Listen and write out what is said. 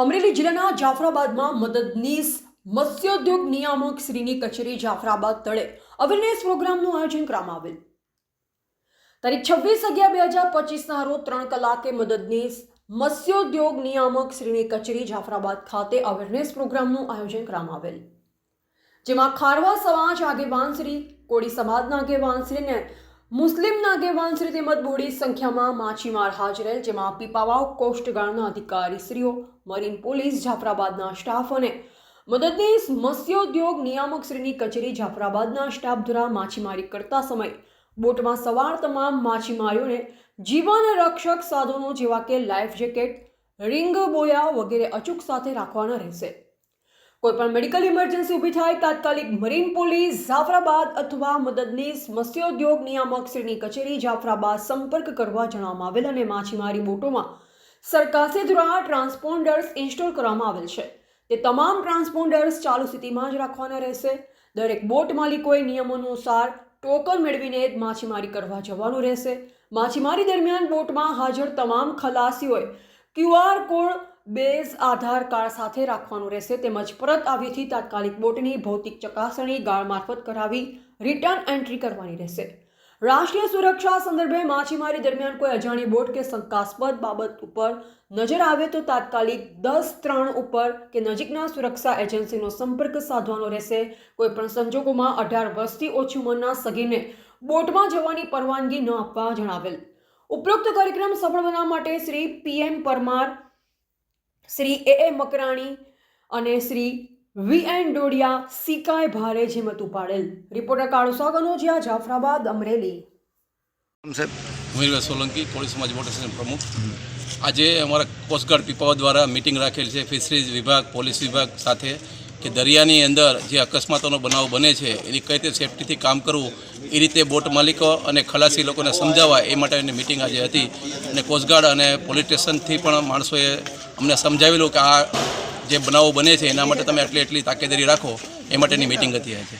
અમરેલી જિલ્લાના જાફરાબાદમાં મદદનીશ મત્સ્યોદ્યોગ નિયામક શ્રીની કચેરી જાફરાબાદ તળે અવેરનેસ પ્રોગ્રામનું આયોજન કરવામાં આવેલ. તારીખ છવ્વીસ અગિયાર બે હજાર પચીસના રોજ ત્રણ કલાકે મદદનીશ મત્સ્યોદ્યોગ નિયામક શ્રીની કચેરી જાફરાબાદ ખાતે અવેરનેસ પ્રોગ્રામનું આયોજન કરવામાં આવેલ. જેમાં ખારવા સમાજ આગેવાન શ્રી, કોળી સમાજના આગેવાન શ્રી ને મુસ્લિમના આગેવાન શ્રી તેમજ બોડી સંખ્યામાં માછીમાર હાજર જેમાં પીપાવાવ કોસ્ટગાર્ડના અધિકારીશ્રીઓ મરીન પોલીસ, જાફરાબાદના સ્ટાફ અને મદદનીશ, મત્સ્યોદ્યોગ નિયામક શ્રીની કચેરી, જાફરાબાદના સ્ટાફ દ્વારા માછીમારી કરતા સમયે બોટમાં સવાર તમામ માછીમારીઓને જીવન રક્ષક સાધનો જેવા કે લાઈફ જેકેટ, રિંગ બોયા વગેરે અચૂક સાથે રાખવાના રહેશે. કોઈ પણ મેડિકલ ઇમરજન્સી ઊભી થાય, તાત્કાલિક મરીન પોલીસ જાફરાબાદ અથવા મદદનીશ મત્સ્યોદ્યોગ નિયામક શ્રીની કચેરી જાફરાબાદ સંપર્ક કરવા જણાવવામાં આવેલ અને માછીમારી બોટોમાં સરકાસે દ્વારા ટ્રાન્સપોન્ડર્સ ઇન્સ્ટોલ કરવામાં આવેલ છે. તે તમામ ટ્રાન્સપોન્ડર્સ ચાલુ સ્થિતિમાં જ રાખવાના રહેશે. દરેક બોટ માલિકોએ નિયમો અનુસાર ટોકન મેળવીને જ માછીમારી કરવા જવાનું રહેશે. માછીમારી દરમિયાન બોટમાં હાજર તમામ ખલાસીઓએ QR code base Aadhaar card સાથે રાખવાનું રહેશે. તેમજ પરત આવ્યેથી તાત્કાલિક બોટની ભૌતિક ચકાસણી ગાળ મારફત કરાવી રિટર્ન એન્ટ્રી કરવાની રહેશે. રાષ્ટ્રીય સુરક્ષા સંદર્ભે માછીમારી દરમિયાન કોઈ અજાણી બોટ કે શંકાસ્પદ બાબત ઉપર નજર આવે તો તાત્કાલિક દસ ત્રણ ઉપર કે નજીકના સુરક્ષા એજન્સીનો સંપર્ક સાધવાનો રહેશે. કોઈ પણ સંજોગોમાં અઢાર વર્ષથી ઓછી ઉંમરના સગીને બોટમાં જવાની પરવાનગી ન આપવા જણાવેલ. ઉપરોક્ત કાર્યક્રમ સફળ બનાવવા માટે Shri PM Parmar Shri A. A. Makrani અને શ્રી વી. એન. ડોડિયા સિકાય ભારે જેમત ઉપાડેલ. રિપોર્ટર કાળુ સાગનોજિયા જાફરાબાદ અમરેલી. સોલંકી કોળી સમાજ મોટર સ્ટેશન પ્રમુખ. આજે અમારા કોસ્ટગાર્ડ પીપાવા દ્વારા મિટિંગ રાખેલ છે. ફિશરીઝ વિભાગ પોલીસ વિભાગ સાથે કે દરિયાની અંદર જે અકસ્માતોનો બનાવ બને છે એની કઈ રીતે સેફટીથી કામ કરવું એ રીતે બોટ માલિકો અને ખલાસી લોકોને સમજાવવા એ માટેની મિટિંગ આજે હતી. અને કોસ્ટગાર્ડ અને પોલીસ સ્ટેશનથી પણ માણસોએ અમને સમજાવેલું કે આ જે બનાવો બને છે, એના માટે તમે આટલી એટલી તાકેદારી રાખો, એ માટેની મિટિંગ હતી આજે.